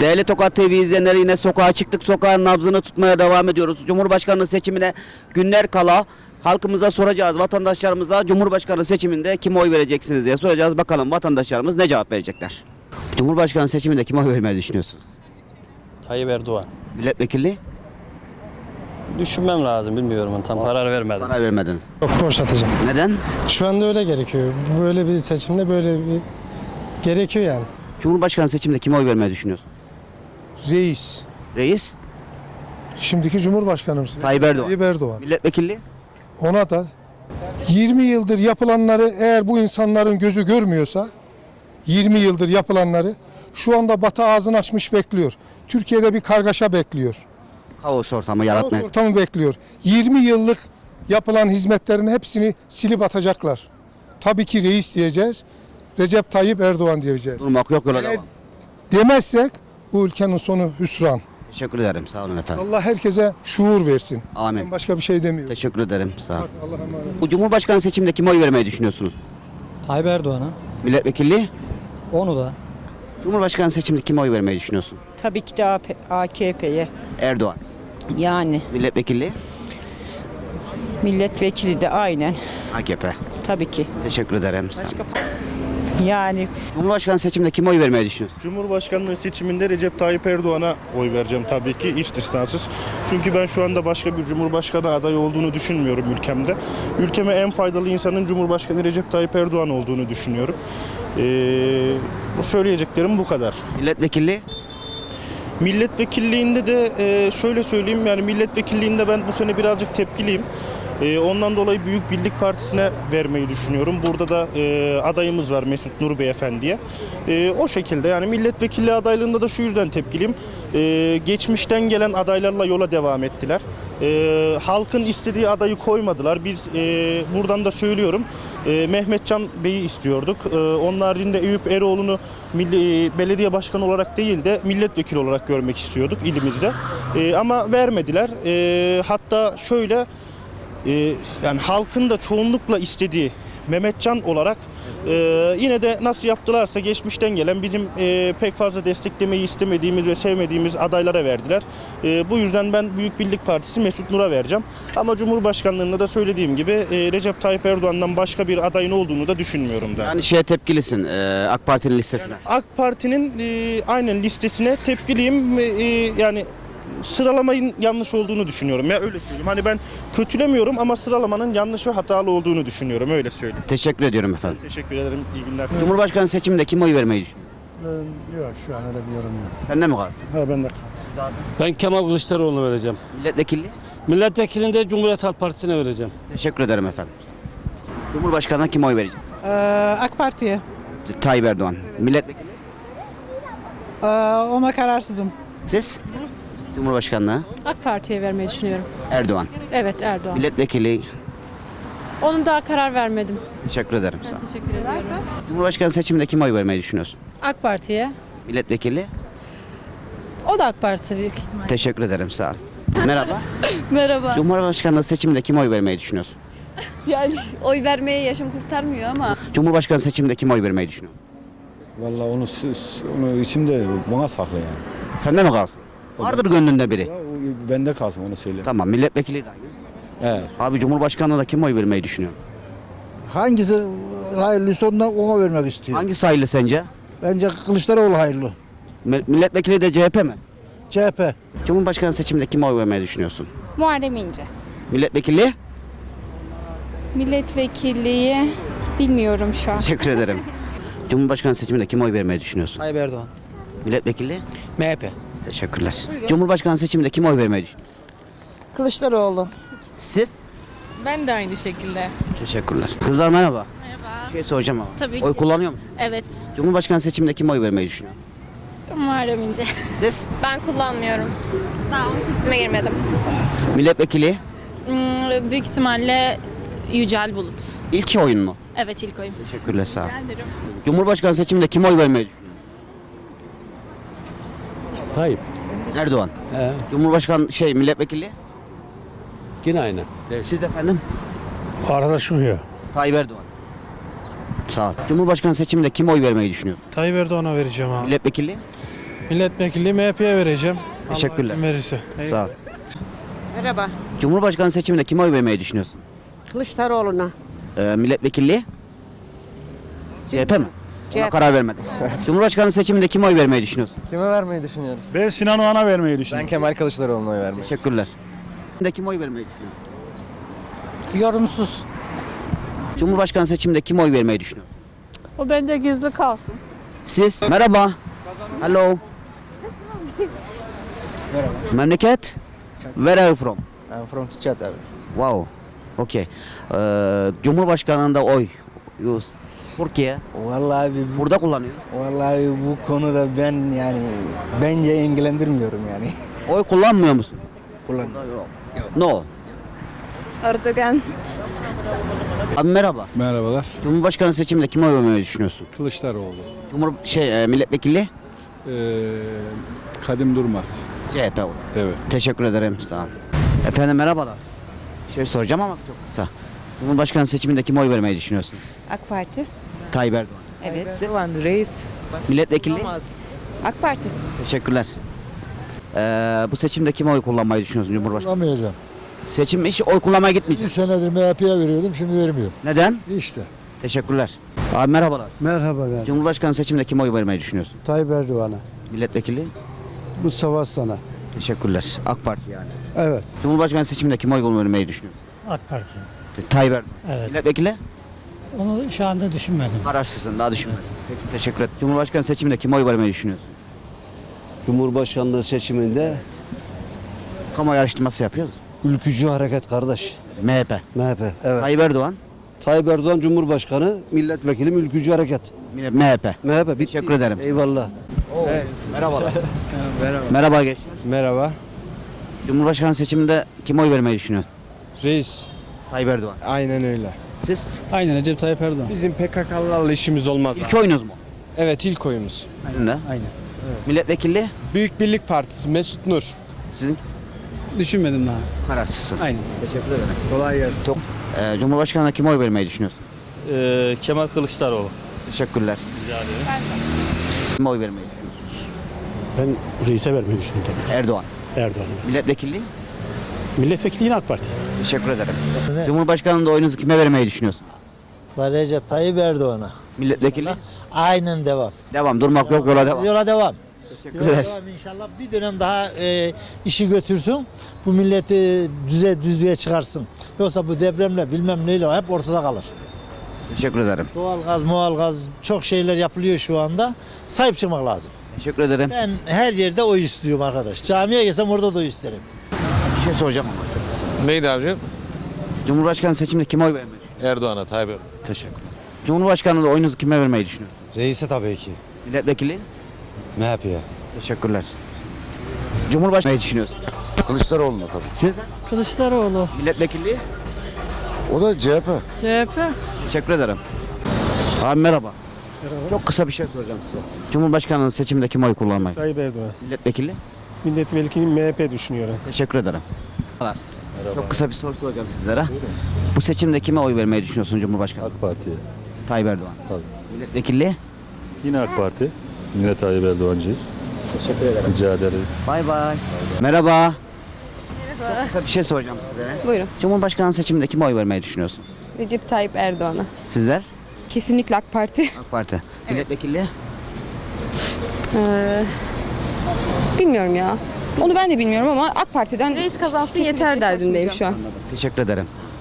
Değerli Tokat TV izleyenleri yine sokağa çıktık. Sokağın nabzını tutmaya devam ediyoruz. Cumhurbaşkanlığı seçimine günler kala halkımıza soracağız. Vatandaşlarımıza Cumhurbaşkanlığı seçiminde kime oy vereceksiniz diye soracağız. Bakalım vatandaşlarımız ne cevap verecekler. Cumhurbaşkanlığı seçiminde kime oy vermeyi düşünüyorsunuz? Tayyip Erdoğan. Milletvekili Düşünmem lazım bilmiyorum tam karar vermedim. karar vermediniz. Yok boş atacağım. Neden? Şu anda öyle gerekiyor. Böyle bir seçimde böyle bir gerekiyor yani. Cumhurbaşkanlığı seçiminde kime oy vermeyi düşünüyorsun? Reis. Reis, Şimdiki Cumhurbaşkanımız. Tayyip Erdoğan. Tayyip Erdoğan. Milletvekili Ona da 20 yıldır yapılanları eğer bu insanların gözü görmüyorsa 20 yıldır yapılanları şu anda Batı ağzını açmış bekliyor. Türkiye'de bir kargaşa bekliyor. kaos ortamı Kaos yaratmaya. ortamı bekliyor. 20 yıllık yapılan hizmetlerin hepsini silip atacaklar. Tabii ki reis diyeceğiz. Recep Tayyip Erdoğan diyeceğiz. Durmak yok yola Eğer- devam. Demezsek bu ülkenin sonu hüsran. Teşekkür ederim. Sağ olun efendim. Allah herkese şuur versin. Amin. Ben başka bir şey demiyorum. Teşekkür ederim. Sağ olun. Allah'a emanet. Bu Cumhurbaşkanı seçiminde kime oy vermeyi düşünüyorsunuz? Tayyip Erdoğan'a. Milletvekili Onu da. Cumhurbaşkanı seçiminde kime oy vermeyi düşünüyorsun? Tabii ki de AKP'ye. Erdoğan. Yani Milletvekili milletvekili de aynen. AKP. Tabii ki. Teşekkür ederim. Sağ olun. Yani Cumhurbaşkanı seçiminde kime oy vermeyi düşünüyorsun? Cumhurbaşkanlığı seçiminde Recep Tayyip Erdoğan'a oy vereceğim tabii ki istisnasız. Çünkü ben şu anda başka bir cumhurbaşkanı adayı olduğunu düşünmüyorum ülkemde. Ülkeme en faydalı insanın Cumhurbaşkanı Recep Tayyip Erdoğan olduğunu düşünüyorum. Ee, söyleyeceklerim bu kadar. Milletvekili Milletvekilliğinde de e, şöyle söyleyeyim yani milletvekilliğinde ben bu sene birazcık tepkiliyim. E, ondan dolayı Büyük Birlik Partisi'ne vermeyi düşünüyorum. Burada da e, adayımız var Mesut Nur Beyefendi'ye. E, o şekilde yani milletvekilliği adaylığında da şu yüzden tepkiliyim. E, geçmişten gelen adaylarla yola devam ettiler. Halkın istediği adayı koymadılar. Biz e, buradan da söylüyorum. E, Mehmetcan Bey'i istiyorduk. E, onun haricinde Eyüp Eroğlu'nu e, belediye başkanı olarak değil de milletvekili olarak görmek istiyorduk ilimizde. Ama vermediler. Hatta şöyle e, yani halkın da çoğunlukla istediği Mehmetcan olarak e, yine de nasıl yaptılarsa geçmişten gelen bizim e, pek fazla desteklemeyi istemediğimiz ve sevmediğimiz adaylara verdiler. E, bu yüzden ben Büyük Birlik Partisi Mesut Nur'a vereceğim. Ama Cumhurbaşkanlığında da söylediğim gibi e, Recep Tayyip Erdoğan'dan başka bir adayın olduğunu da düşünmüyorum da. yani şeye tepkilisin e, AK Parti'nin listesine. AK Parti'nin e, aynen listesine tepkiliyim. E, e, yani sıralamayın yanlış olduğunu düşünüyorum. Ya öyle söyleyeyim. Hani ben kötülemiyorum ama sıralamanın yanlış ve hatalı olduğunu düşünüyorum. Öyle söyleyeyim. Teşekkür ediyorum efendim. Teşekkür ederim. İyi günler. Cumhurbaşkanı seçiminde kime oy vermeyi düşünüyorsun? Yok şu an öyle bir yorum yok. Sende mi kalsın? Ha ben de Ben Kemal Kılıçdaroğlu'na vereceğim. Milletvekili Milletvekilinde Cumhuriyet Halk Partisi'ne vereceğim. Teşekkür ederim efendim. Cumhurbaşkanına kime oy vereceğiz? AK Parti'ye. Tayyip Erdoğan. Milletvekili Ee, Ona kararsızım. siz? Cumhurbaşkanlığı AK Parti'ye vermeyi düşünüyorum. Erdoğan. Evet Erdoğan. Milletvekili Onun daha karar vermedim. teşekkür ederim sağ ol. Teşekkür ediyorum. Cumhurbaşkanı seçiminde kime oy vermeyi düşünüyorsun? AK Parti'ye. Milletvekili O da AK Parti büyük ihtimal. teşekkür ederim sağ ol. Merhaba. Merhaba. Cumhurbaşkanlığı seçiminde kime oy vermeyi düşünüyorsun? Yani oy vermeye yaşım kurtarmıyor ama Cumhurbaşkanı seçiminde kime oy vermeyi düşünüyorsun? Vallahi onu onu içimde bana sakla yani. Sende mi kalsın? Vardır gönlünde biri. Ya, o bende kalsın onu söyle. Tamam milletvekili de aynı. Evet. Abi Cumhurbaşkanlığına da kim oy vermeyi düşünüyor? Hangisi hayırlıysa ondan ona vermek istiyor. Hangi hayırlı sence? Bence Kılıçdaroğlu hayırlı. Mi- Milletvekili de CHP mi? CHP. Cumhurbaşkanı seçiminde kime oy vermeyi düşünüyorsun? Muharrem İnce. Milletvekili? Milletvekilliği bilmiyorum şu an. Teşekkür ederim. Cumhurbaşkanı seçiminde kime oy vermeyi düşünüyorsun? Tayyip Erdoğan. Milletvekili? MHP. Teşekkürler. Cumhurbaşkanı seçiminde kime oy vermeyi düşünüyorsun? Kılıçdaroğlu. Siz? Ben de aynı şekilde. Teşekkürler. Kızlar merhaba. Merhaba. Bir şey soracağım ama. Tabii Oy ki. kullanıyor musun? Evet. Cumhurbaşkanı seçiminde kime oy vermeyi düşünüyorsun? Muharrem İnce. Siz? Ben kullanmıyorum. Daha 18'ime girmedim. Milletvekili? Hmm, büyük ihtimalle Yücel Bulut. İlk oyun mu? Evet ilk oyun. Teşekkürler sağ ol. Cumhurbaşkanı seçiminde kime oy vermeyi düşünüyorsun? Tayyip. Erdoğan. He. Cumhurbaşkanı şey milletvekili? Yine aynı. Siz de efendim? Arada şu ya. Tayyip Erdoğan. Sağ ol. Cumhurbaşkanı seçiminde kime oy vermeyi düşünüyorsun? Tayyip Erdoğan'a vereceğim abi. Milletvekili? Milletvekili MHP'ye vereceğim. Teşekkürler. Kim verirse. Sağ ol. Merhaba. Cumhurbaşkanı seçiminde kime oy vermeyi düşünüyorsun? Kılıçdaroğlu'na. Ee, milletvekilliği? CHP mi? Ona karar vermedin. Cumhurbaşkanı seçiminde kime oy vermeyi düşünüyorsun? Kime vermeyi düşünüyoruz? Ben Sinan Oğan'a vermeyi Ben Kemal Kılıçdaroğlu'na oy vermeyi. Teşekkürler. De kime oy vermeyi düşünüyorsun? Yorumsuz. Cumhurbaşkanı seçiminde kime oy vermeyi düşünüyorsun? O bende gizli kalsın. Siz? Merhaba. Hello. Merhaba. Memleket? Where are you from? I'm from Çat abi. Wow. Okay. Ee, Cumhurbaşkanlığında oy. Türkiye. Vallahi bu, Burada kullanıyor. vallahi bu konuda ben yani bence ilgilendirmiyorum yani. Oy kullanmıyor musun? Kullan. No. Erdoğan. Abi merhaba. Merhabalar. Cumhurbaşkanı seçiminde kime oy vermeyi düşünüyorsun? Kılıçdaroğlu. Cumhur şey e, milletvekili Ee, Kadim Durmaz. CHP o da. Evet. Teşekkür ederim. Sağ olun. Efendim merhabalar. Şey soracağım ama çok kısa. Cumhurbaşkanı seçiminde kime oy vermeyi düşünüyorsun? AK Parti. Tayyip Erdoğan. Evet. Erdoğan reis. Milletvekili? AK Parti. Teşekkürler. Ee, bu seçimde kime oy kullanmayı düşünüyorsun Cumhurbaşkanı? Kullanmayacağım. Seçim hiç oy kullanmaya gitmeyecek. senedir MHP'ye veriyordum şimdi vermiyorum. Neden? İşte. Teşekkürler. Abi merhabalar. Merhaba ben. Cumhurbaşkanı seçiminde kime oy vermeyi düşünüyorsun? Tayyip Erdoğan'a. Milletvekili? Mustafa Aslan'a. Teşekkürler. AK Parti yani. Evet. Cumhurbaşkanı seçiminde kime oy vermeyi düşünüyorsun? AK Parti. Tayyip Erdoğan. Evet. Milletvekili? Onu şu anda düşünmedim. Kararsızsın daha düşünmedin. Peki teşekkür ederim. Cumhurbaşkanı seçiminde kime oy vermeyi düşünüyorsun? Cumhurbaşkanlığı seçiminde Kamuoyu araştırması yapıyoruz. ülkücü hareket kardeş. MHP. MHP. Evet. Tayyip Erdoğan. Tayyip Erdoğan Cumhurbaşkanı, milletvekili ülkücü hareket. MHP. MHP bitti. Teşekkür ederim. Eyvallah. Merhabalar. Merhaba gençler. Merhaba. Cumhurbaşkanı seçiminde kime oy vermeyi düşünüyorsun? Reis. Tayyip Erdoğan. Aynen öyle. Siz? Aynen Recep Tayyip Erdoğan. Bizim PKK'larla işimiz olmaz. İlk oyunuz mu? Evet ilk oyumuz. Sizin de. Aynen. Milletvekili? Büyük Birlik Partisi Mesut Nur. Sizin? Düşünmedim daha. Kararsızsın. Aynen. Teşekkür ederim. Kolay gelsin. Ee, Cumhurbaşkanına kime oy vermeyi düşünüyorsun? Ee, Kemal Kılıçdaroğlu. Teşekkürler. Kime oy vermeyi düşünüyorsunuz? Ben reise vermeyi düşünüyorum tabii. Erdoğan. Erdoğan'a. Milletvekili? Milletvekili yine AK Parti. Teşekkür ederim. Cumhurbaşkanlığında oyunuzu kime vermeyi düşünüyorsun? Recep Tayyip Erdoğan'a. Milletvekili? Aynen devam. Devam. Durmak yok. Yola devam. Yola devam. Teşekkürler. inşallah bir dönem daha e, işi götürsün. Bu milleti düze düzlüğe çıkarsın. Yoksa bu depremle bilmem neyle hep ortada kalır. Teşekkür ederim. Doğalgaz, mualgaz çok şeyler yapılıyor şu anda. Sahip çıkmak lazım. Teşekkür ederim. Ben her yerde oy istiyorum arkadaş. Camiye gelsem orada da oy isterim. Şey soracağım ama. Neydi abicim? Cumhurbaşkanı seçiminde kime oy vermeyi düşünüyorsun? Erdoğan'a Tayyip Erdoğan. Teşekkürler. Cumhurbaşkanlığında oyunuzu kime vermeyi düşünüyorsunuz? Reise tabii ki. Milletvekili? MHP'ye. Teşekkürler. Cumhurbaşkanı ne düşünüyorsun? Kılıçdaroğlu'na tabii. Siz? Kılıçdaroğlu. Milletvekili? O da CHP. CHP. Teşekkür ederim. Abi merhaba. Çok kısa bir şey soracağım size. Cumhurbaşkanlığı seçiminde kime oy kullanmayı? Tayyip Erdoğan. Milletvekili? Milletvekili MHP düşünüyorum. Teşekkür ederim. Merhabalar. Çok kısa bir soru soracağım sizlere. Bu seçimde kime oy vermeyi düşünüyorsun Cumhurbaşkanı? AK Parti'ye. Tayyip Erdoğan. Tabii. Milletvekili? Yine AK Parti. Yine Tayyip Erdoğancıyız. Teşekkür ederim. Rica ederiz. Bay bay. Merhaba. Çok kısa bir şey soracağım size. Buyurun. Cumhurbaşkanı seçiminde kime oy vermeyi düşünüyorsunuz? Recep Tayyip Erdoğan'a. Sizler? Kesinlikle AK Parti. AK Parti. Milletvekili? Ee, bilmiyorum ya. Onu ben de bilmiyorum ama AK Parti'den reis kazansın yeter derdindeyim şu an. Teşekkür ederim.